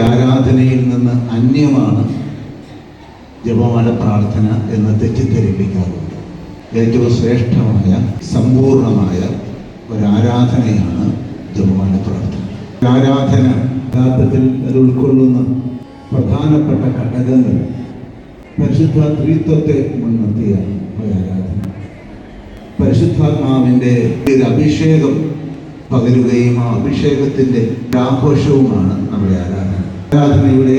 ആരാധനയിൽ നിന്ന് അന്യമാണ് ജപമാല പ്രാർത്ഥന എന്ന് തെറ്റിദ്ധരിപ്പിക്കാറുണ്ട്. ഏറ്റവും ശ്രേഷ്ഠമായ സമ്പൂർണമായ ഒരു ആരാധനയാണ് ജപമാല പ്രാർത്ഥന. ആരാധന യഥാർത്ഥത്തിൽ അത് ഉൾക്കൊള്ളുന്ന പ്രധാനപ്പെട്ട ഘടകങ്ങൾ പരിശുദ്ധ ത്രിത്വത്തെ മുൻനിർത്തിയ ഒരു ആരാധന. പരിശുദ്ധാത്മാവിന്റെ ഒരു അഭിഷേകം പകരുകയും ആ അഭിഷേകത്തിന്റെ ആഘോഷവുമാണ് നമ്മുടെ ആരാധന. ആരാധനയുടെ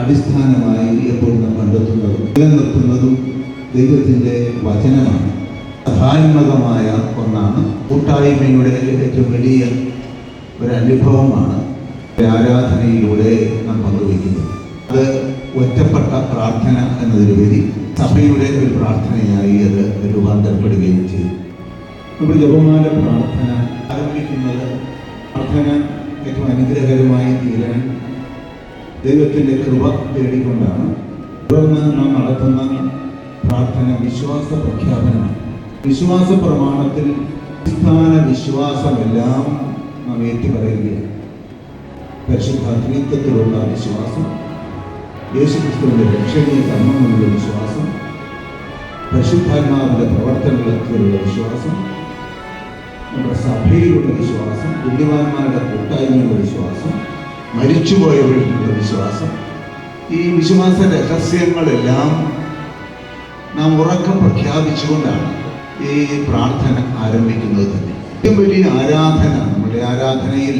അടിസ്ഥാനമായി എപ്പോൾ നാം കണ്ടെത്തുന്നതും നിലനിർത്തുന്നതും ദൈവത്തിന്റെ വചനമാണ്. സഹാത്മകമായ ഒന്നാണ്. കൂട്ടായ്മയുടെ ഏറ്റവും വലിയ ഒരു അനുഭവമാണ് ആരാധനയിലൂടെ നാം പങ്കുവയ്ക്കുന്നത്. അത് ഒറ്റപ്പെട്ട പ്രാർത്ഥന എന്നതിലുപരി സഭയുടെ ഒരു പ്രാർത്ഥനയായി അത് രൂപാന്തരപ്പെടുകയും ചെയ്തു. നമ്മൾ ജപമാല പ്രാർത്ഥന ആരംഭിക്കുന്നത് പ്രാർത്ഥന ഏറ്റവും അനുഗ്രഹകരമായി തീരാൻ ദൈവത്തിന്റെ കൃപ തേടിക്കൊണ്ടാണ് തുടർന്ന് നാം നടത്തുന്ന പ്രാർത്ഥന വിശ്വാസ പ്രഖ്യാപനമാണ്. വിശ്വാസ പ്രമാണത്തിൽ അടിസ്ഥാന വിശ്വാസമെല്ലാം നാം ഏറ്റുപറയുകയാണ്. പറയുകയാണ് പരിശുദ്ധാത്മീത്വത്തിലുള്ള വിശ്വാസം യേശുക്രിസ്തുവിന്റെ രക്ഷണീയ കർമ്മങ്ങളിലുള്ള വിശ്വാസം പരിശുദ്ധാത്മാവിന്റെ പ്രവർത്തനങ്ങളിലുള്ള വിശ്വാസം നമ്മുടെ സഭയിലുള്ള വിശ്വാസം പുണ്യവാന്മാരുടെ കൂട്ടായ്മയുള്ള വിശ്വാസം മരിച്ചുപോയവരിലുള്ള വിശ്വാസം. ഈ വിശ്വാസ രഹസ്യങ്ങളെല്ലാം നാം ഉറക്കം പ്രഖ്യാപിച്ചുകൊണ്ടാണ് ഈ പ്രാർത്ഥന ആരംഭിക്കുന്നത് തന്നെ. ഏറ്റവും വലിയ ആരാധന നമ്മുടെ ആരാധനയിൽ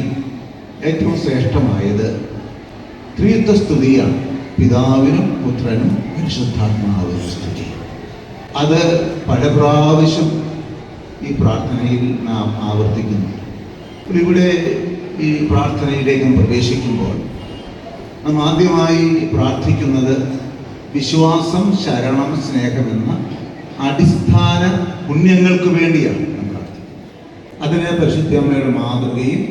ഏറ്റവും ശ്രേഷ്ഠമായത് ത്രിത്വസ്തുതിയാണ്. പിതാവിനും പുത്രനും പരിശുദ്ധാത്മാവിനും സ്തുതി. അത് പല പ്രാവശ്യം ഈ പ്രാർത്ഥനയിൽ നാം ആവർത്തിക്കുന്നു. ഇവിടെ ഈ പ്രാർത്ഥനയിലേക്ക് പ്രവേശിക്കുമ്പോൾ നാം ആദ്യമായി പ്രാർത്ഥിക്കുന്നത് വിശ്വാസം ശരണം സ്നേഹമെന്ന അടിസ്ഥാന പുണ്യങ്ങൾക്ക് വേണ്ടിയാണ് നാം പ്രാർത്ഥിക്കുന്നത്. അതിന് പരിശുദ്ധ അമ്മയുടെ മാതൃകയും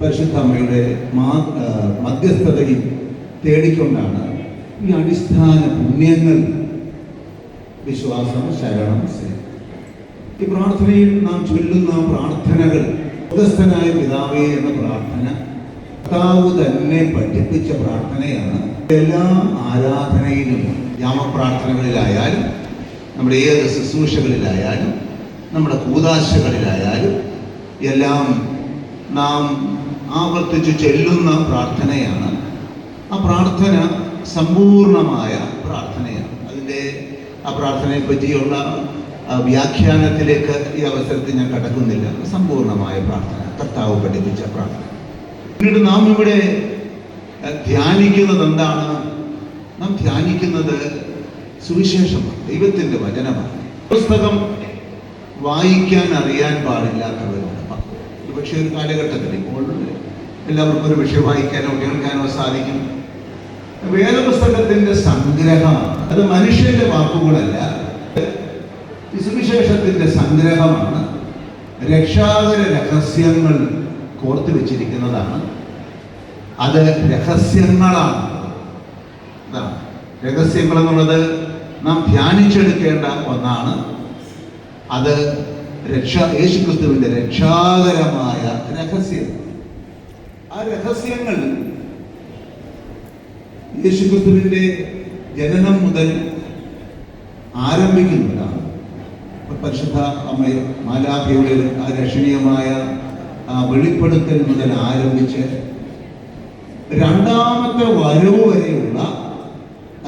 പരിശുദ്ധ അമ്മയുടെ മാ മധ്യസ്ഥതയും തേടിക്കൊണ്ടാണ് ഈ അടിസ്ഥാന പുണ്യങ്ങൾ വിശ്വാസം ശരണം സ്നേഹം. ഈ പ്രാർത്ഥനയിൽ നാം ചൊല്ലുന്ന പ്രാർത്ഥനകൾ മധ്യസ്ഥനായ പിതാവേ എന്ന പ്രാർത്ഥന. കർത്താവ് തന്നെ പഠിപ്പിച്ച പ്രാർത്ഥനയാണ്. എല്ലാ ആരാധനയിലും യാമപ്രാർത്ഥനകളിലായാലും നമ്മുടെ ഏത് ശുശ്രൂഷകളിലായാലും നമ്മുടെ കൂതാശകളിലായാലും എല്ലാം നാം ആവർത്തിച്ച് ചെല്ലുന്ന പ്രാർത്ഥനയാണ്. ആ പ്രാർത്ഥന സമ്പൂർണമായ പ്രാർത്ഥനയാണ്. അതിന്റെ ആ പ്രാർത്ഥനയെ പറ്റിയുള്ള ആ, വ്യാഖ്യാനത്തിലേക്ക് ഈ അവസരത്തിൽ ഞാൻ കടക്കുന്നില്ല. സമ്പൂർണമായ പ്രാർത്ഥന. കർത്താവ് പഠിപ്പിച്ച പ്രാർത്ഥന. പിന്നീട് നാം ഇവിടെ ധ്യാനിക്കുന്നത് എന്താണ്? നാം ധ്യാനിക്കുന്നത് സുവിശേഷമാണ്. ദൈവത്തിന്റെ വചനമാണ്. പുസ്തകം വായിക്കാൻ അറിയാൻ പാടില്ലാത്തവരുണ്ട് പക്ഷേ ഒരു കാലഘട്ടത്തിൽ ഇപ്പോൾ എല്ലാവർക്കും ഒരു വിഷയം വായിക്കാനോ കേൾക്കാനോ സാധിക്കും. വേദപുസ്തകത്തിന്റെ സംഗ്രഹമാണ്. അത് മനുഷ്യന്റെ വാക്കുകളല്ല. ഈ സുവിശേഷത്തിന്റെ സംഗ്രഹമാണ് രക്ഷാകര രഹസ്യങ്ങൾ കോർത്തു വെച്ചിരിക്കുന്നതാണ്. അത് രഹസ്യങ്ങളാണ്. രഹസ്യങ്ങൾ എന്നുള്ളത് നാം ധ്യാനിച്ചെടുക്കേണ്ട ഒന്നാണ്. അത് രക്ഷ യേശുക്രിസ്തുവിന്റെ രക്ഷാകരമായ രഹസ്യം. ആ രഹസ്യങ്ങൾ യേശുക്രിസ്തുവിന്റെ ജനനം മുതൽ ആരംഭിക്കുന്നതാണ് ഇപ്പൊ പരിശുദ്ധ അമ്മ മാലാഖയുടെ ആ രക്ഷണീയമായ വെളിപ്പെടുത്തൽ മുതൽ ആരംഭിച്ച് രണ്ടാമത്തെ വരവ് വരെയുള്ള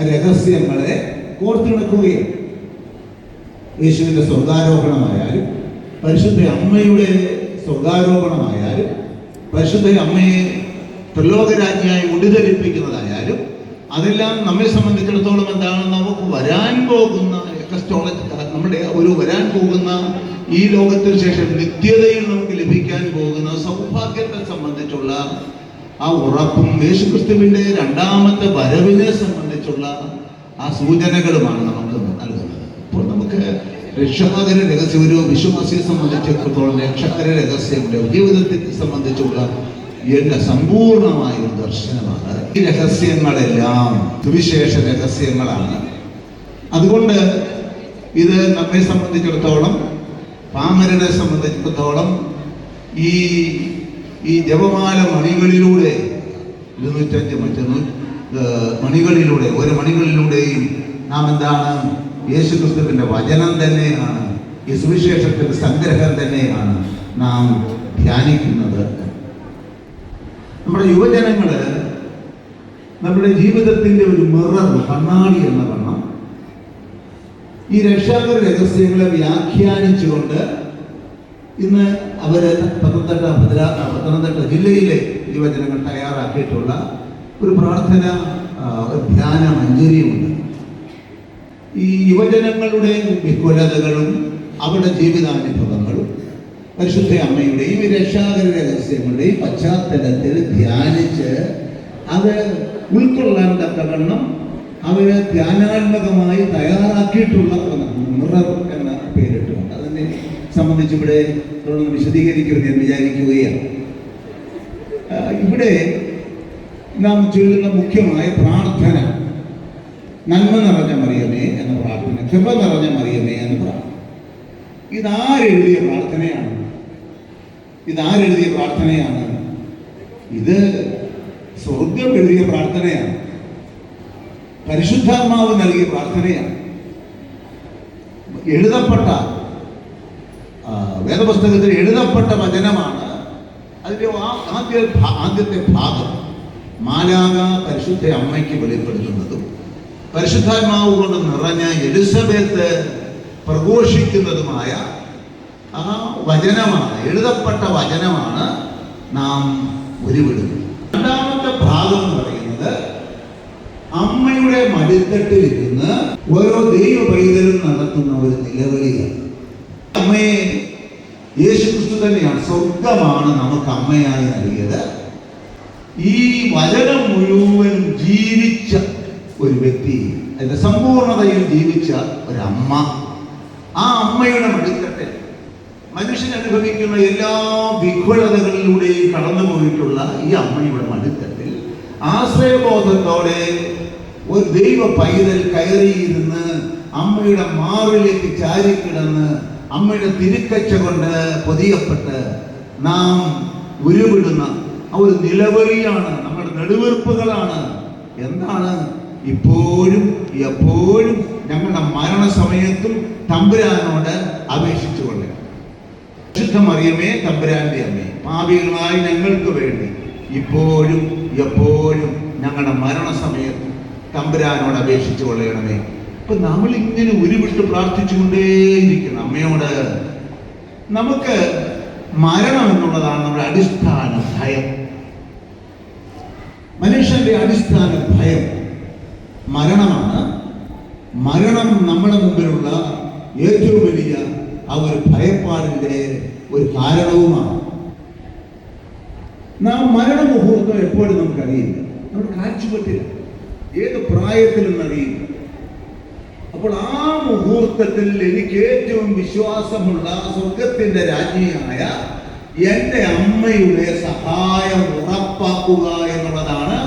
രഹസ്യങ്ങളെ കോർത്തിണക്കുകയാണ് യേശുവിന്റെ സ്വർഗാരോപണമായാലും പരിശുദ്ധ അമ്മയുടെ സ്വർഗാരോപണമായാലും പരിശുദ്ധ അമ്മയെ ത്രിലോകരാജ്ഞിയായി ഉടിതരിപ്പിക്കുന്നതായാലും അതെല്ലാം നമ്മെ സംബന്ധിച്ചിടത്തോളം എന്താണ്? നമുക്ക് വരാൻ പോകുന്ന എക്കസ്റ്റോളജി നമ്മുടെ ഒരു വരാൻ പോകുന്ന ഈ ലോകത്തിന് ശേഷം നിത്യതയിൽ നമുക്ക് ലഭിക്കാൻ പോകുന്ന സൗഭാഗ്യത്തെ സംബന്ധിച്ചുള്ള ആ ഉറപ്പും യേശുക്രിസ്തുവിന്റെ രണ്ടാമത്തെ വരവിനെ സംബന്ധിച്ചുള്ള ആ സൂചനകളുമാണ് നമുക്ക് നൽകുന്നത്. അപ്പോൾ നമുക്ക് രക്ഷകരെ രഹസ്യം ഒരു വിശ്വാസിയെ സംബന്ധിച്ചിടത്തോളം രക്ഷകരെ രഹസ്യമുണ്ട് ജീവിതത്തെ സംബന്ധിച്ചുള്ള എന്റെ സമ്പൂർണമായ ഒരു ദർശനമാണ്. ഈ രഹസ്യങ്ങളെല്ലാം സുവിശേഷ രഹസ്യങ്ങളാണ്. അതുകൊണ്ട് ഇത് നമ്മെ സംബന്ധിച്ചിടത്തോളം പാമരനെ സംബന്ധിച്ചിടത്തോളം ഈ ഈ ജപമാല മണികളിലൂടെ ഇരുന്നൂറ്റഞ്ച് മറ്റു മണികളിലൂടെ ഒരു മണികളിലൂടെയും നാം എന്താണ് യേശു ക്രിസ്തുവിന്റെ വചനം തന്നെയാണ് ഈ സുവിശേഷത്തിന്റെ സംഗ്രഹം തന്നെയാണ് നാം ധ്യാനിക്കുന്നത്. നമ്മുടെ യുവജനങ്ങൾ നമ്മുടെ ജീവിതത്തിന്റെ ഒരു മിറർ കണ്ണാടി എന്ന വണ്ണം ഈ രക്ഷാകര രഹസ്യങ്ങളെ വ്യാഖ്യാനിച്ചുകൊണ്ട് ഇന്ന് അവർ പത്തനംതിട്ട ഭദ്ര പത്തനംതിട്ട ജില്ലയിലെ യുവജനങ്ങൾ തയ്യാറാക്കിയിട്ടുള്ള ഒരു പ്രാർത്ഥന ധ്യാന മഞ്ജരിയുണ്ട് ഈ യുവജനങ്ങളുടെ വിഹുലതകളും അവരുടെ ജീവിതാനുഭവങ്ങളും പരിശുദ്ധ അമ്മയുടെയും രക്ഷാകര രഹസ്യങ്ങളുടെയും പശ്ചാത്തലത്തിൽ ധ്യാനിച്ച് അത് ഉൾക്കൊള്ളാൻ തക്കവണ്ണം അവർ ധ്യാനാത്മകമായി തയ്യാറാക്കിയിട്ടുള്ള മിറർ എന്ന പേരിട്ടുണ്ട് അതിനെ സംബന്ധിച്ച് ഇവിടെ തുടർന്ന് വിശദീകരിക്കുമെന്ന് വിചാരിക്കുകയാണ്. ഇവിടെ നാം ചൊല്ലുന്ന മുഖ്യമായ പ്രാർത്ഥന നന്മ നിറഞ്ഞ മറിയമേ എന്ന പ്രാർത്ഥന കൃപ നിറഞ്ഞ മറിയമേ എന്ന പ്രാർത്ഥന. ഇതാരെഴുതിയ പ്രാർത്ഥനയാണ്? ഇതാരെഴുതിയ പ്രാർത്ഥനയാണ്? ഇത് സ്വർഗം എഴുതിയ പ്രാർത്ഥനയാണ്. പരിശുദ്ധാത്മാവ് നൽകിയ പ്രാർത്ഥനയാണ്. എഴുതപ്പെട്ട വേദപുസ്തകത്തിൽ എഴുതപ്പെട്ട വചനമാണ് അതിന്റെ ആദ്യ ആദ്യത്തെ ഭാഗം. മാലാക പരിശുദ്ധ അമ്മയ്ക്ക് വെളിപ്പെടുത്തുന്നതും പരിശുദ്ധാത്മാവ് കൊണ്ട് നിറഞ്ഞ എലിസബത്ത് പ്രഘോഷിക്കുന്നതുമായ ആ വചനമാണ് എഴുതപ്പെട്ട വചനമാണ് നാം ഉരുവിടുന്നത്. രണ്ടാമത്തെ ഭാഗം എന്ന് പറയുന്നത് അമ്മയുടെ മടിത്തട്ടിൽ ഇരുന്ന് ഓരോ ദൈവ പൈതലും നടത്തുന്ന ഒരു നിലവിളിയാണ്. അമ്മയെ യേശുക്രിസ്തു തന്നെയാണ്. സ്വർഗമാണ് നമുക്ക് അമ്മയായി നൽകിയത്. ഈ വചനം മുഴുവൻ ജീവിച്ച ഒരു വ്യക്തി അതിന്റെ സമ്പൂർണതയിൽ ജീവിച്ച ഒരമ്മ ആ അമ്മയുടെ മടിത്തട്ടിൽ മനുഷ്യൻ അനുഭവിക്കുന്ന എല്ലാ വിഹ്വലതകളിലൂടെയും കടന്നു പോയിട്ടുള്ള ഈ അമ്മയുടെ മടുത്തട്ടിൽ ആശ്രയബോധത്തോടെ ഒരു ദൈവ പൈതൽ കയറിയിരുന്ന് അമ്മയുടെ മാറിലേക്ക് ചാരിക്കിടന്ന് അമ്മയുടെ തിരുക്കച്ച കൊണ്ട് പൊതിയപ്പെട്ട് നാം ഉരുവിടുന്ന ആ ഒരു നിലവറിയാണ് നമ്മുടെ നെടുവീർപ്പുകളാണ്. എന്താണ്? ഇപ്പോഴും എപ്പോഴും ഞങ്ങളുടെ മരണസമയത്തും തമ്പുരാനോട് അപേക്ഷിച്ചു മറിയമേ തമ്പുരാന്റെ അമ്മേ പാപികളായി ഞങ്ങൾക്ക് വേണ്ടി ഇപ്പോഴും എപ്പോഴും ഞങ്ങളുടെ മരണസമയത്ത് തമ്പുരാനോട് അപേക്ഷിച്ചു കൊള്ളണമേ. അപ്പൊ നമ്മൾ ഇങ്ങനെ ഉരുവിട്ട് പ്രാർത്ഥിച്ചുകൊണ്ടേയിരിക്കണം. അമ്മയോട് നമുക്ക് മരണം എന്നുള്ളതാണ് നമ്മുടെ അടിസ്ഥാന ഭയം. മനുഷ്യന്റെ അടിസ്ഥാന ഭയം മരണമാണ്. മരണം നമ്മുടെ മുമ്പിലുള്ള ഏറ്റവും വലിയ ആ ഒരു ഭയപ്പാടിന്റെ ഒരു കാരണവുമാണ്. നാം മരണമുഹൂർത്തം എപ്പോഴും നമുക്കറിയില്ല. നമ്മുടെ കാഴ്ചപ്പെട്ടില്ല. ഏത് പ്രായത്തിലും അറിയില്ല അപ്പോൾ ആ മുഹൂർത്തത്തിൽ എനിക്ക് ഏറ്റവും വിശ്വാസമുള്ള സ്വർഗത്തിന്റെ രാജ്ഞിയായ എന്റെ അമ്മയുടെ സഹായം ഉറപ്പാക്കുക എന്നുള്ളതാണ്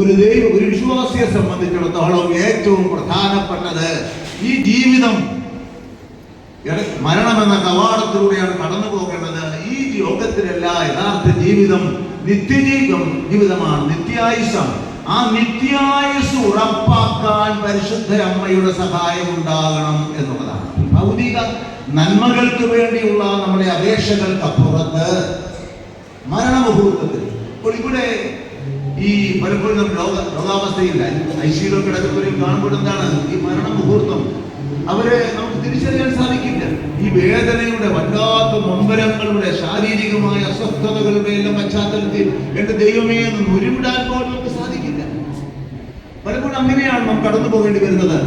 ഒരു ദൈവ ഒരു വിശ്വാസിയെ സംബന്ധിച്ചിടത്തോളം ഏറ്റവും പ്രധാനപ്പെട്ടത്. ഈ ജീവിതം മരണമെന്ന കവാടത്തിലൂടെയാണ് കടന്നു പോകേണ്ടത്. ഈ ലോകത്തിലല്ല യഥാർത്ഥ ജീവിതം നിത്യജീവിതം ജീവിതമാണ് നിത്യായുസാണ് ആ നിത്യായുസ് ഉറപ്പാക്കാൻ പരിശുദ്ധ അമ്മയുടെ സഹായം ഉണ്ടാകണം എന്നുള്ളതാണ്. ഭൗതിക നന്മകൾക്ക് വേണ്ടിയുള്ള നമ്മുടെ അപേക്ഷകൾക്കപ്പുറത്ത് മരണമുഹൂർത്തത്തിൽ അപ്പോൾ ഇവിടെ ഈ പലപ്പോഴും രോഗ രോഗാവസ്ഥയില്ല. ഐശ്വര്യ കിടക്കുന്നവരും കാണുമ്പോൾ എന്താണ്? ഈ മരണമുഹൂർത്തം. അവരെ നമുക്ക് തിരിച്ചറിയാൻ സാധിക്കില്ല. ഈ വേദനയുടെ വല്ലാത്ത നൊമ്പരങ്ങളുടെ ശാരീരികമായ അസ്വസ്ഥതകളുടെ എല്ലാം പശ്ചാത്തലത്തിൽ എന്റെ ദൈവമേ എന്ന് ഉരുവിടാൻ പോലും പലപ്പോഴും അങ്ങനെയാണ് നാം കടന്നു പോകേണ്ടി വരുന്നത്.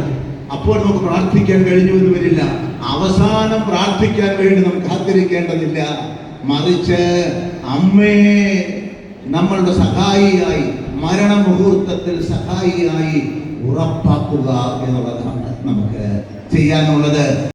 അപ്പോൾ നമുക്ക് പ്രാർത്ഥിക്കാൻ കഴിഞ്ഞു എന്ന് വരില്ല. അവസാനം പ്രാർത്ഥിക്കാൻ വേണ്ടി നാം കാത്തിരിക്കേണ്ടതില്ല. മറിച്ച് അമ്മേ നമ്മളുടെ സഹായിയായി മരണമുഹൂർത്തത്തിൽ സഹായിയായി ഉറപ്പാക്കുക എന്നുള്ളതാണ് നമുക്ക് ചെയ്യാനുള്ളത്.